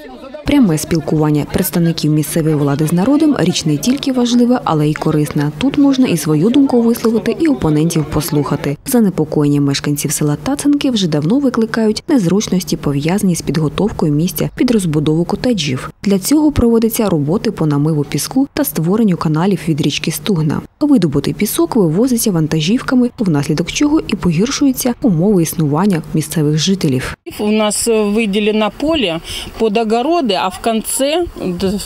Thank you. Пряме спілкування представників місцевої влади з народом річ не тільки важлива, але й корисна. Тут можна і свою думку висловити, і опонентів послухати. Занепокоєння мешканців села Тацанки вже давно викликають незручності, пов'язані з підготовкою місця під розбудову котеджів. Для цього проводяться роботи по намиву піску та створенню каналів від річки Стугна. Видобутий пісок вивозиться вантажівками, внаслідок чого і погіршуються умови існування місцевих жителів. У нас э, выделено поле под огороды, а в конце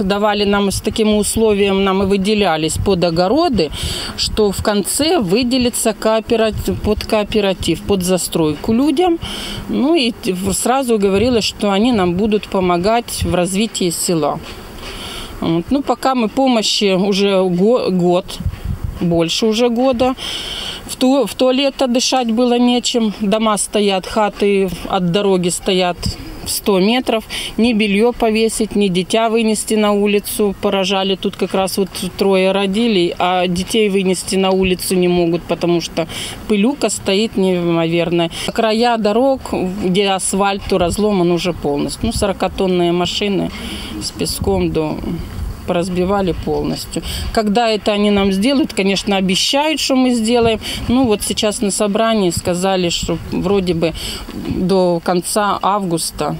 давали нам с таким условием, нам и выделялись под огороды, что в конце выделится кооператив, под кооператив, под застройку людям. Ну и сразу говорилось, что они нам будут помогать в развитии села. Вот. Ну, пока мы помощи уже го- год, больше уже года. В, ту, в туалет дышать было нечем. Дома стоят, хаты от дороги стоят 100 метров. Ни белье повесить, ни дитя вынести на улицу. Поражали. Тут как раз вот трое родили, а детей вынести на улицу не могут, потому что пылюка стоит неимоверная. Края дорог, где асфальт, то разломан уже полностью. Ну, 40-тонные машины с песком до поразбивали полностью. Когда это они нам сделают, конечно, обещают, что мы сделаем. Ну вот сейчас на собрании сказали, что вроде бы до конца августа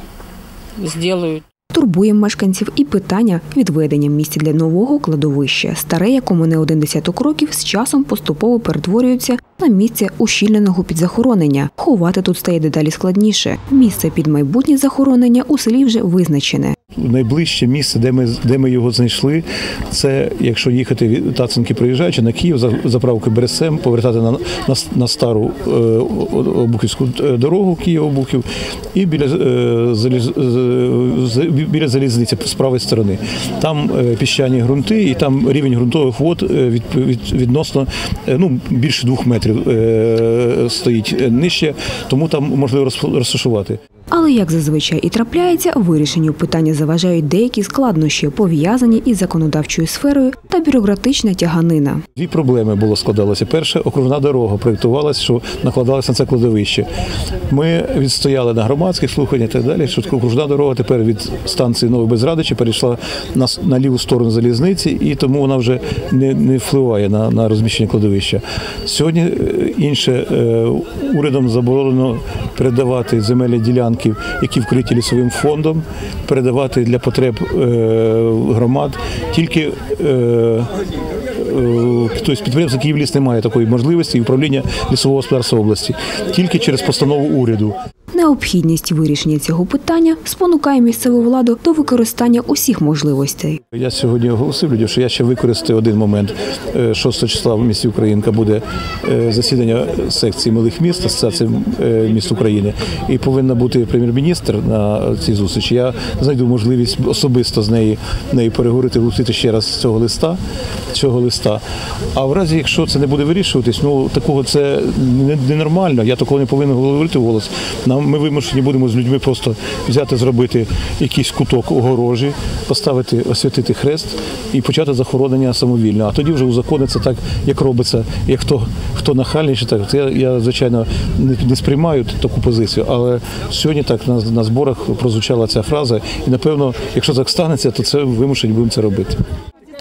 сделают. Турбує мешканців і питання відведення місця для нового кладовища. Старе, якому не один десяток років, з часом поступово перетворюється на місце ущільненого підзахоронення. Ховати тут стає дедалі складніше. Місце під майбутнє захоронення у селі вже визначене. Найближче місце, де ми, де ми його знайшли, це якщо їхати від Тацинки, приїжджаючи на Київ, за заправки Бересем, повертати на, на, на стару е, Обухівську е, дорогу Київ-Обухів і біля, е, заліз, е, біля залізниці з правої сторони. Там е, піщані ґрунти, і там рівень ґрунтових вод е, від, від, відносно е, ну, більше двох метрів е, стоїть е, нижче, тому там можливо розташувати. Але як зазвичай і трапляється, вирішенню питання заважають деякі складнощі, пов'язані із законодавчою сферою та бюрократична тяганина. Дві проблеми було складалося. Перше, окружна дорога проєктувалася, що накладалася на це кладовище. Ми відстояли на громадських слуханнях і так далі, що окружна дорога тепер від станції Новий Безрадичі перейшла на, на ліву сторону залізниці, і тому вона вже не, не впливає на, на розміщення кладовища. Сьогодні е, інше е, урядом заборонено передавати земельні ділянки, які вкриті лісовим фондом, передавати для потреб е, громад тільки. Е, Е, Тобто підприємство Київліс не має такої можливості і управління лісового господарства області тільки через постанову уряду. Необхідність вирішення цього питання спонукає місцеву владу до використання усіх можливостей. Я сьогодні оголосив людям, що я ще використаю один момент. Е, 6 числа в місті Українка буде е, засідання секції малих міст, асоціації е, міст України, і повинна бути прем'єр-міністр на цій зустрічі. Я знайду можливість особисто з нею, нею переговорити, вручити ще раз цього листа. Цього листа. А в разі, якщо це не буде вирішуватись, ну такого це ненормально. Я такого не повинен говорити вголос. Нам ми вимушені будемо з людьми просто взяти, зробити якийсь куток огорожі, поставити, освятити хрест і почати захоронення самовільно. А тоді вже узакониться так, як робиться, як хто хто нахальніше. Так я, я звичайно не, не сприймаю таку позицію. Але сьогодні так на, на зборах прозвучала ця фраза, і напевно, якщо так станеться, то це вимушені будемо це робити.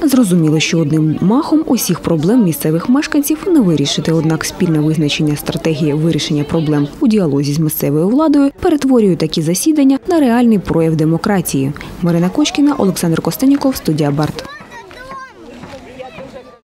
Зрозуміло, що одним махом усіх проблем місцевих мешканців не вирішити, однак спільне визначення стратегії вирішення проблем у діалозі з місцевою владою перетворює такі засідання на реальний прояв демократії. Марина Кочкіна, Олександр Костеніков, студія Барт.